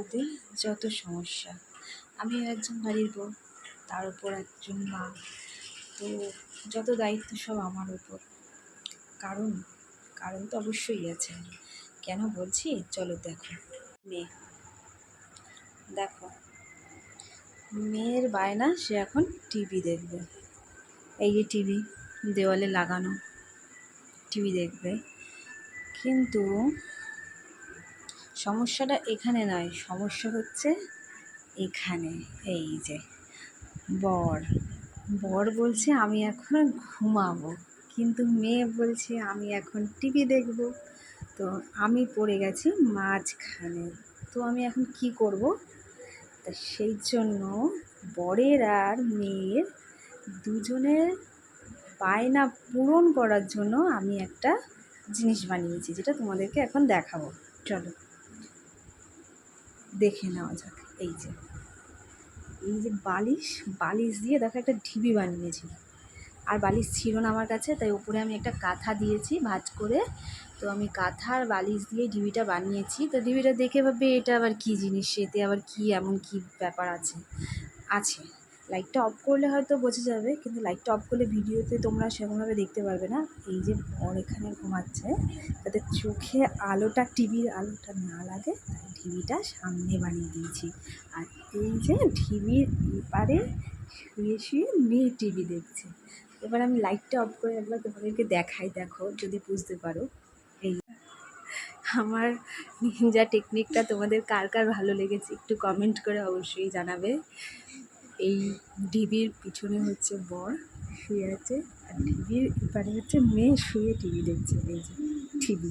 বউদের যত সমস্যা। আমি একজন বাড়ির বউ, তার উপর একজন মা। তো যত দায়িত্ব সব আমার উপর। কারণ কারণ তো অবশ্যই আছে। কেন বলছি? চলো দেখো। মেয়ে। দেখো। মেয়ের বায়না সে এখন টিভি দেখবে। এই যে টিভি, দেওয়ালে লাগানো টিভি দেখবে। কিন্তু সমস্যাটা এখানে নয়, সমস্যা হচ্ছে এখানে, এই যে, বর। বর বলছে, আমি এখন ঘুমাবো। কিন্তু মেয়ে বলছে, আমি এখন টিভি দেখব। তো আমি পড়ে গেছি মাঝখানে। তো আমি এখন কি করব? তা সেই জন্য বরের আর মেয়ের দুজনের বায়না পূরণ করার জন্য আমি একটা জিনিস বানিয়েছি, যেটা তোমাদেরকে এখন দেখাবো। চলো। দেখে নেওয়া যাক, এই যে। এই যে বালিশ বালিশ দিয়ে দেখো একটা ঢিবি বানিয়েছি। আর বালিশ ছিল না আমার কাছে, তাই উপরে আমি একটা কাঁথা দিয়েছি ভাজ করে। তো আমি কাঁথা আর বালিশ দিয়ে ঢিবিটা বানিয়েছি। তো ঢিবিটা দেখে ভাববে এটা আবার কী জিনিস, এতে আবার কি এমন কি ব্যাপার আছে আছে। লাইটটা অফ করলে হয়তো বোঝা যাবে, কিন্তু লাইটটা অফ করলে ভিডিওতে তোমরা সেরকমভাবে দেখতে পারবে না। এই যে বর এখানে ঘুমাচ্ছে যাতে চোখে আলোটা, টিভির আলোটা না লাগে, তাই টিভিটা সামনে বানিয়ে দিয়েছি। আর এই যে টিভির এপারে শুয়ে শুয়ে মেয়ে টিভি দেখছে। এবার আমি লাইটটা অফ করে একবার তোমাদেরকে দেখাই, দেখো, যদি বুঝতে পারো। এই আমার নিনজা টেকনিকটা তোমাদের কার কার ভালো লেগেছে, একটু কমেন্ট করে অবশ্যই জানাবে। এই ঢিবির পিছনে হচ্ছে বর শুয়ে আছে, আর ঢিবির এপারে হচ্ছে মেয়ে শুয়ে টিভি দেখছে, এই যে টিভি।